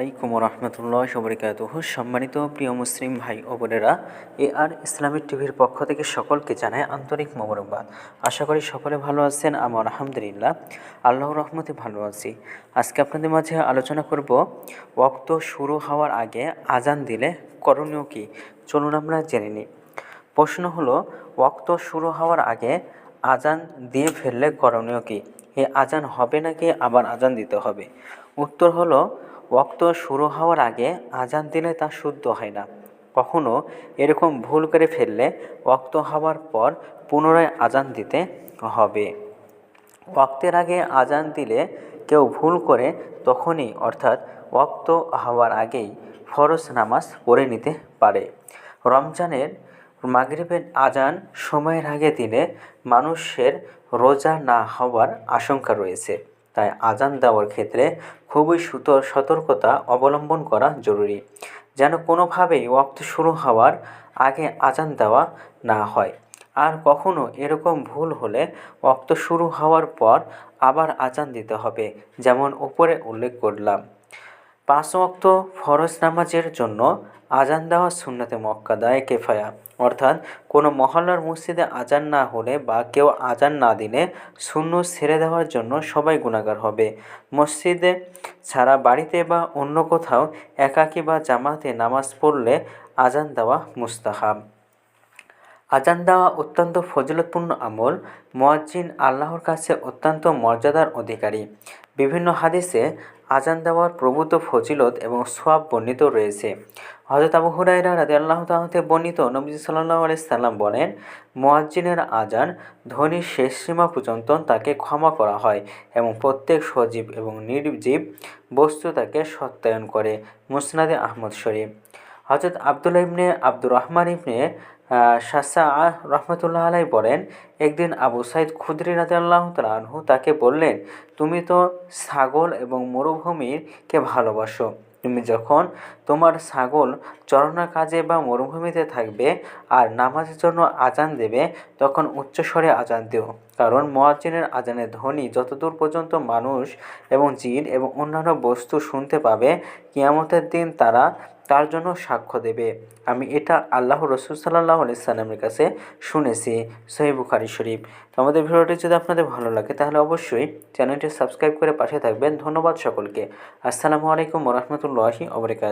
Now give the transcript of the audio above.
আলাইকুম রহমতুল্লাহ সবরিকাতুহ সম্মানিত প্রিয় মুসলিম ভাই ও বোনেরা, এ আর ইসলামিক টিভির পক্ষ থেকে সকলকে জানায় আন্তরিক মোবারকবাদ। আশা করি সকলে ভালো আছেন আমার আলহামদুলিল্লাহ, আল্লাহর রহমতে ভালো আছি। আজকে আপনাদের মাঝে আলোচনা করব ওক্ত শুরু হওয়ার আগে আজান দিলে করণীয় কী? চলুন আমরা জেনে নিই। প্রশ্ন হলো ওক্ত শুরু হওয়ার আগে আজান দিয়ে ফেললে করণীয় কী? এ আজান হবে নাকি আবার আজান দিতে হবে? উত্তর হলো ওক্ত শুরু হওয়ার আগে আজান দিলে তা শুদ্ধ হয় না। কখনো এরকম ভুল করে ফেললে ওক্ত হওয়ার পর পুনরায় আজান দিতে হবে। ওক্তের আগে আজান দিলে কেউ ভুল করে তখনই, অর্থাৎ ওক্ত হওয়ার আগেই ফরজ নামাজ পড়ে নিতে পারে। রমজানের মাগরিবের আজান সময়ের আগে দিলে মানুষের রোজা না হওয়ার আশঙ্কা রয়েছে। তাই আজান দেওয়ার ক্ষেত্রে খুবই সুত সতর্কতা অবলম্বন করা জরুরি, যেন কোনোভাবেই ওয়াক্ত শুরু হওয়ার আগে আজান দেওয়া না হয়। আর কখনো এরকম ভুল হলে ওয়াক্ত শুরু হওয়ার পর আবার আজান দিতে হবে, যেমন উপরে উল্লেখ করলাম। পাঁচ ওয়াক্ত ফরজ নামাজের জন্য আজান দেওয়া সুন্নাতে মক্কাদায় কেফায়া। অর্থাৎ, কোনো মহল্লার মসজিদে আজান না হলে বা কেউ আজান না দিলে শূন্য ছেড়ে দেওয়ার জন্য সবাই গুণাগার হবে। মসজিদে ছাড়া বাড়িতে বা অন্য কোথাও একাকী বা জামাতে নামাজ পড়লে আজান দেওয়া মুস্তাহাব। আজান দেওয়া অত্যন্ত ফজিলতপূর্ণ আমল। মুয়াজ্জিন আল্লাহর কাছে অত্যন্ত মর্যাদার অধিকারী। বিভিন্ন হাদিসে আজান দেওয়ার প্রভূত ফজিলত এবং সোয়াব বর্ণিত রয়েছে। হজরত আবু হুরাইরা রাজি আল্লাহ তাহতে বর্ণিত নবী সাল্লাহ আলাইসাল্লাম বলেন, মোয়াজ্জিনের আজান ধ্বনির শেষ সীমা পর্যন্ত তাকে ক্ষমা করা হয় এবং প্রত্যেক সজীব এবং নির্জীব বস্তু তাকে সত্যায়ন করে। মুসনাদে আহমদ শরীফ। হজরত আবদুল্লা ইবনে আব্দুর রহমান ইবনে শাসা রহমতুল্লাহ আলাই বলেন, একদিন আবু সাইদ খুদ্রি রাজা আল্লাহ আনহু তাকে বললেন, তুমি তো ছাগল এবং মরুভূমিকে ভালোবাসো। তুমি যখন তোমার ছাগল চরণা কাজে বা মরুভূমিতে থাকবে আর নামাজের জন্য আজান দেবে, তখন উচ্চস্বরে আজান দিও। কারণ মোয়াজ্জিনের আজানের ধ্বনি যতদূর পর্যন্ত মানুষ এবং জিন এবং অন্যান্য বস্তু শুনতে পাবে, কিয়ামতের দিন তারা তার জন্য সাক্ষ্য দেবে। আমি এটা আল্লাহ রসুল সাল্লাহ আলাইসাল্লামের কাছে শুনেছি সহি বুখারি শরীফ। তো আমাদের ভিডিওটি যদি আপনাদের ভালো লাগে, তাহলে অবশ্যই চ্যানেলটি সাবস্ক্রাইব করে পাশে থাকবেন। ধন্যবাদ সকলকে। আসসালামু আলাইকুম রহমতুল্লাহি অবরিকাত